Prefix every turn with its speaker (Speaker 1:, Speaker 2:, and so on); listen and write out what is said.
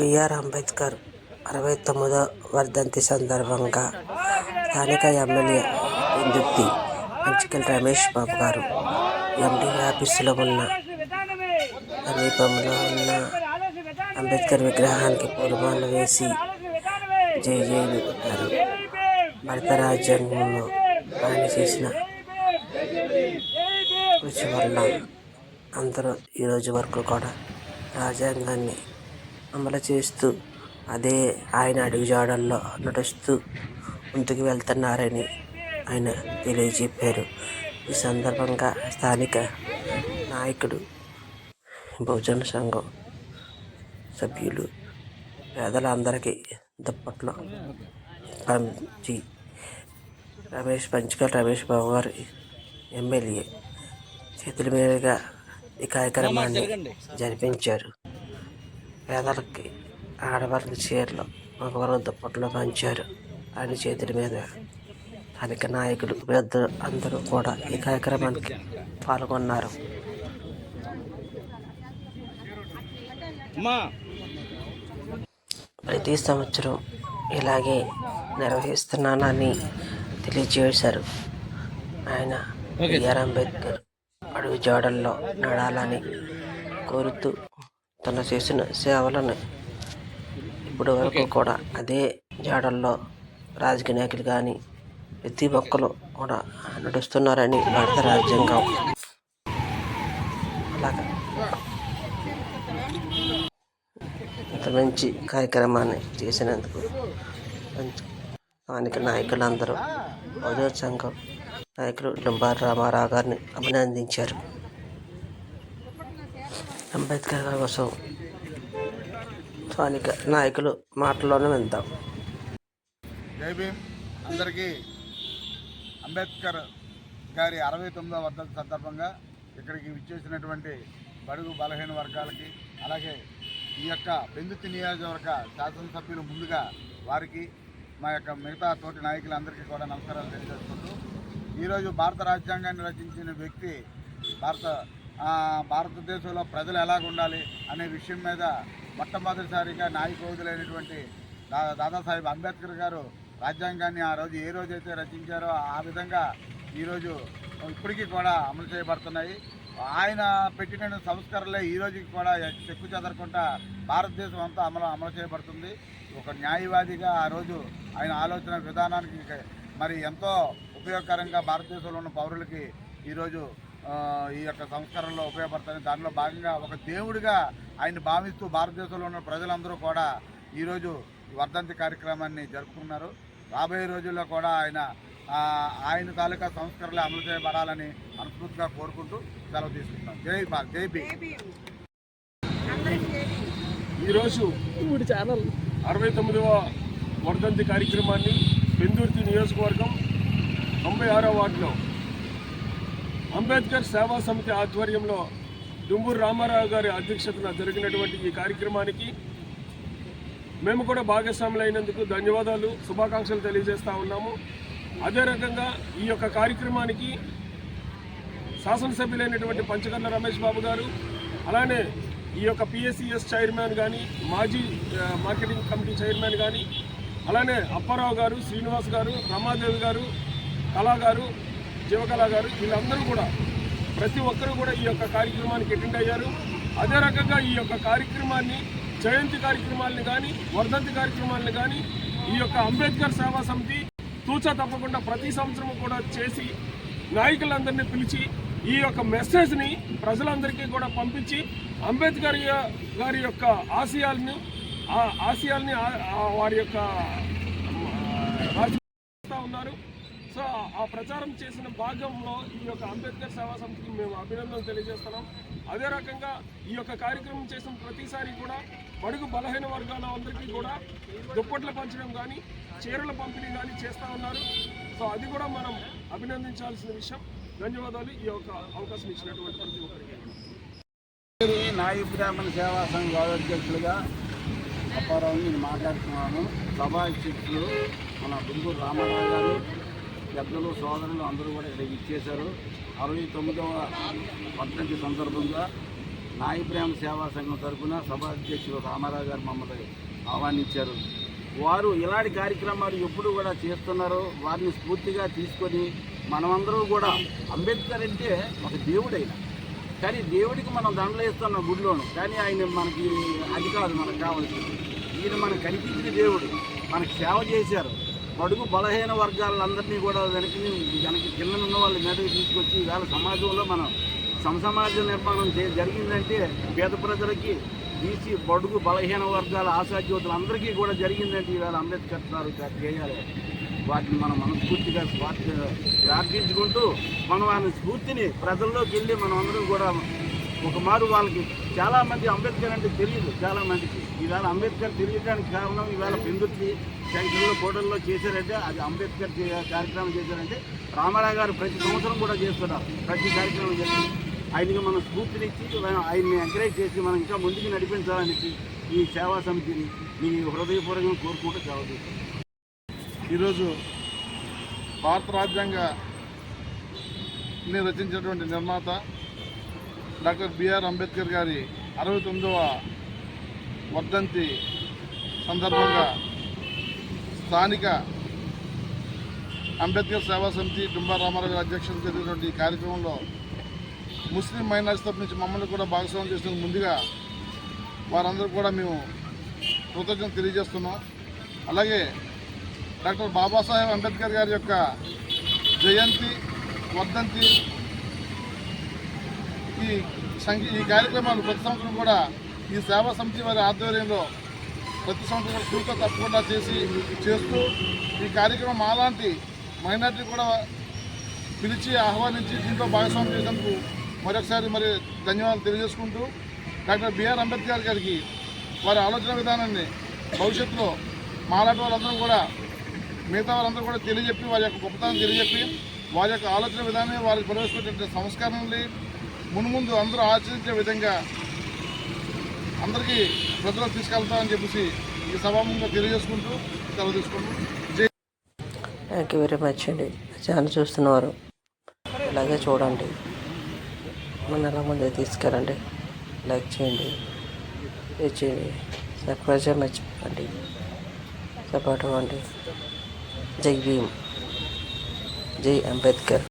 Speaker 1: BR Ambedkar అరవై తొమ్మిదో వర్ధంతి సందర్భంగా స్థానిక ఎమ్మెల్యే ఇందుక్తి మంచికల్ రమేష్ బాబు గారు ఎండి ఆఫీసులో ఉన్న సమీపంలో ఉన్న అంబేద్కర్ విగ్రహానికి పూలమాలు వేసి జై జైలు కొట్టారు భారత రాజ్యాంగంలో ఆయన చేసిన కృషి వల్ల అందరూ ఈరోజు వరకు కూడా రాజ్యాంగాన్ని అమలు చేస్తూ అదే ఆయన అడుగుజాడల్లో నడుస్తూ ముందుకు వెళ్తున్నారని ఆయన తెలియజెప్పారు. ఈ సందర్భంగా స్థానిక నాయకుడు బహుజన సంఘం సభ్యులు పేదలందరికీ దుప్పట్లో పంచి రమేష్ పంచకల్ రమేష్ బాబు గారు ఎమ్మెల్యే చేతుల మీదుగా ఈ కార్యక్రమాన్ని జరిపించారు. పేదలకి ఆడవారికి చీరలు మగవారికి దుప్పట్లు పంచారు ఆయన చేతుల మీద స్థానిక నాయకులు పెద్దలు అందరూ కూడా ఈ కార్యక్రమానికి పాల్గొన్నారు. ప్రతి సంవత్సరం ఇలాగే నిర్వహిస్తున్నానని తెలియజేశారు. ఆయన బిఆర్ అంబేద్కర్ అడుగు జాడల్లో నడాలని కోరుతూ తను చేసిన సేవలను ఇప్పటి వరకు కూడా అదే జాడల్లో రాజకీయ నాయకులు కానీ ప్రతి ఒక్కరు కూడా నడుస్తున్నారని భారత రాజ్యాంగం. అలాగా. ఇంత మంచి కార్యక్రమాన్ని చేసినందుకు స్థానిక నాయకులందరూ భోజన సంఘం నాయకులు డుంబారి రామారావు గారిని అభినందించారు. అంబేద్కర్ గారి కోసం స్థానిక నాయకులు మాటల్లోనే విందాం.
Speaker 2: జై భీమ్. అందరికీ అంబేద్కర్ గారి అరవై తొమ్మిదవ వర్ధంతి సందర్భంగా ఇక్కడికి విచ్చేసినటువంటి బడుగు బలహీన వర్గాలకి అలాగే ఈ యొక్క బెందుతి నియోజకవర్గ శాసనసభ్యులు ముందుగా వారికి మా యొక్క మిగతా తోటి నాయకులందరికీ కూడా నమస్కారాలు తెలియజేసుకుంటూ ఈరోజు భారత రాజ్యాంగాన్ని రచించిన వ్యక్తి భారత భారతదేశంలో ప్రజలు ఎలాగ ఉండాలి అనే విషయం మీద మొట్టమొదటిసారిగా నాయకులైనటువంటి దాదాసాహెబ్ అంబేద్కర్ గారు రాజ్యాంగాన్ని ఆ రోజు ఏ రోజైతే రచించారో ఆ విధంగా ఈరోజు ఇప్పటికీ కూడా అమలు చేయబడుతున్నాయి. ఆయన పెట్టిన సంస్కరణలే ఈ రోజుకి కూడా చెక్కు చెదరకుండా భారతదేశం అంతా అమలు అమలు చేయబడుతుంది. ఒక న్యాయవాదిగా ఆ రోజు ఆయన ఆలోచన విధానానికి మరి ఎంతో ఉపయోగకరంగా భారతదేశంలో ఉన్న పౌరులకి ఈరోజు ఈ యొక్క సంస్కరణలో ఉపయోగపడతాయి దానిలో భాగంగా ఒక దేవుడిగా ఆయన భావిస్తూ భారతదేశంలో ఉన్న ప్రజలందరూ కూడా ఈరోజు వర్ధంతి కార్యక్రమాన్ని జరుపుకున్నారు రాబోయే రోజుల్లో కూడా ఆయన ఆ, ఆయన తాలూకా సంస్కరణలు అమలు చేయబడాలని మనస్ఫూర్తిగా కోరుకుంటూ సెలవు తీసుకుంటాం జై భా జై బీ
Speaker 3: ఈరోజు అరవై తొమ్మిదవ వర్ధంతి కార్యక్రమాన్ని పెందుర్తి నియోజకవర్గం తొంభై ఆరో వార్డులో అంబేద్కర్ సేవా సమితి ఆధ్వర్యంలో డుంబూరు రామారావు గారి అధ్యక్షతన జరిగినటువంటి ఈ కార్యక్రమానికి మేము కూడా భాగస్వాములైనందుకు ధన్యవాదాలు శుభాకాంక్షలు తెలియజేస్తూ ఉన్నాము. అదే రకంగా ఈ యొక్క కార్యక్రమానికి శాసనసభ్యులైనటువంటి పంచకర్ల రమేష్ బాబు గారు అలానే ఈ యొక్క పిఎస్సిఎస్ చైర్మన్ కానీ మాజీ మార్కెటింగ్ కమిటీ చైర్మన్ కానీ అలానే అప్పారావు గారు శ్రీనివాస్ గారు రమాదేవి గారు కళా గారు జీవకళ గారు వీళ్ళందరూ కూడా ప్రతి ఒక్కరూ కూడా ఈ యొక్క కార్యక్రమానికి అటెండ్ అయ్యారు. అదే రకంగా ఈ యొక్క కార్యక్రమాన్ని జయంతి కార్యక్రమాలను కానీ వర్ధంతి కార్యక్రమాలను కానీ ఈ యొక్క అంబేద్కర్ సేవా సమితి తూచా తప్పకుండా ప్రతి సంవత్సరం కూడా చేసి నాయకులందరినీ పిలిచి ఈ యొక్క మెసేజ్ని ప్రజలందరికీ కూడా పంపించి అంబేద్కర్ గారి యొక్క ఆశయాలను ఆ ఆశయాల్ని వారి యొక్క రాజకీయ ఉన్నారు. సో ఆ ప్రచారం చేసిన భాగంలో ఈ యొక్క అంబేద్కర్ సేవా సమితికి మేము అభినందనలు తెలియజేస్తున్నాం. అదే రకంగా ఈ యొక్క కార్యక్రమం చేసిన ప్రతిసారి కూడా బడుగు బలహీన వర్గాల అందరికీ కూడా దుప్పట్లు పంచడం కానీ చీరల పంపిణీ కానీ చేస్తూ ఉన్నారు. సో అది కూడా మనం అభినందించాల్సిన విషయం. ధన్యవాదాలు. ఈ యొక్క అవకాశం ఇచ్చినటువంటి ప్రతి ఒక్కరికి.
Speaker 2: నాయు బ్రాహ్మణ సేవా సంఘ అధ్యక్షులుగా అప్పారావు నేను మాట్లాడుతున్నాను. సభాధ్యక్షులు మన గుంటూరు రామారావు గారు. పెద్దలు సోదరులు అందరూ కూడా ఇక్కడ ఇచ్చేశారు. అరవై తొమ్మిదవ వర్ధంతి సందర్భంగా
Speaker 4: నాయప్రేమ సేవా సంఘం తరఫున సభాధ్యక్షులు రామారావు గారు మమ్మల్ని ఆహ్వానించారు. వారు ఇలాంటి కార్యక్రమాలు ఎప్పుడు కూడా చేస్తున్నారో వారిని స్ఫూర్తిగా తీసుకొని మనమందరూ కూడా అంబేద్కర్ అంటే ఒక దేవుడైన. కానీ దేవుడికి మనం దండలు వేస్తున్నాం గుడిలోను. కానీ ఆయన మనకి అది కాదు మనకు కావాల్సింది. ఈయన మనకు కనిపించిన దేవుడు. మనకు సేవ చేశారు. బడుగు బలహీన వర్గాలందరినీ కూడా వెనక్కి వెనక్కి కింద ఉన్న వాళ్ళ మీదకి తీసుకొచ్చి ఇవాళ సమాజంలో మనం సమసమాజ నిర్మాణం చే- జరిగిందంటే పేద ప్రజలకి బీసీ బడుగు బలహీన వర్గాల ఆశాజ్యోతులు అందరికీ కూడా జరిగిందంటే ఈవేళ అంబేద్కర్ గారు చేయాలి. వాటిని మనం మనస్ఫూర్తిగా స్వార్థ ప్రార్థించుకుంటూ మనం వారి స్ఫూర్తిని ప్రజల్లోకి వెళ్ళి మనం అందరం కూడా ఒక మారు వాళ్ళకి చాలామంది అంబేద్కర్ అంటే తెలియదు చాలామందికి ఈవేళ అంబేద్కర్ తెలియడానికి కారణం ఈవేళ పెందుర్తి శంకర్లో కోటల్లో చేశారంటే అది అంబేద్కర్ కార్యక్రమం చేశారంటే రామారావు గారు ప్రతి సంవత్సరం కూడా చేస్తున్నారు ప్రతి కార్యక్రమం చేసి ఆయనకి మనం స్ఫూర్తినిచ్చి ఆయన్ని ఎంకరేజ్ చేసి మనం ఇంకా ముందుకు నడిపించాలనేసి ఈ సేవా సమితిని మీ హృదయపూర్వకంగా కోరుకుంటూ సెలవు
Speaker 5: ఈరోజు భారత రాజ్యాంగ ని రచించినటువంటి నిర్మాత డాక్టర్ బిఆర్ అంబేద్కర్ గారి అరవై తొమ్మిదవ వర్ధంతి సందర్భంగా స్థానిక అంబేద్కర్ సేవా సమితి డుంబా రామారావు గారి అధ్యక్షతన జరిగినటువంటి ఈ కార్యక్రమంలో ముస్లిం మైనార్టీస్ తరపు నుంచి మమ్మల్ని కూడా భాగస్వామ్యం చేసిన ముందుగా వారందరూ కూడా మేము కృతజ్ఞత తెలియజేస్తున్నాం. అలాగే డాక్టర్ బాబాసాహెబ్ అంబేద్కర్ గారి యొక్క జయంతి వర్ధంతి ఈ సంఘ ఈ కార్యక్రమాలు ప్రతి సంవత్సరం కూడా ఈ సేవా సమితి వారి ఆధ్వర్యంలో ప్రతి సంవత్సరం కూడా పూర్తిగా తప్పకుండా చేసి చేస్తూ ఈ కార్యక్రమం మాలాంటి మైనార్టీ కూడా పిలిచి ఆహ్వానించి దీంట్లో భాగస్వామ్యం చేసినందుకు మరొకసారి మరి ధన్యవాదాలు తెలియజేసుకుంటూ డాక్టర్ బిఆర్ అంబేద్కర్ గారికి వారి ఆలోచన విధానాన్ని భవిష్యత్తులో మాలాంటి వాళ్ళందరూ కూడా మిగతా వాళ్ళందరూ కూడా తెలియజెప్పి వారి యొక్క గొప్పతనం తెలియజెప్పి వారి యొక్క ఆలోచన విధానం వారికి ప్రవేశపెట్టే సంస్కరణలు మున్ముందు అందరూ ఆచరించే విధంగా అందరికీ ప్రజలకు తీసుకెళ్తామని చెప్పేసి ఈ సభాముఖంగా తెలియజేసుకుంటూ సెలవు తీసుకుంటూ
Speaker 1: థ్యాంక్ యూ వెరీ మచ్ అండి. ఛానల్ చూస్తున్నవారు ఇలాగే చూడండి. మన ఎలా ముందే తీసుకెళ్ళండి. లైక్ చేయండి. షేర్ చేయండి. సబ్స్క్రైబ్ చేయడం మర్చిపోకండి. సపోర్ట్ అవ్వండి. జై భీమ్. జై అంబేద్కర్.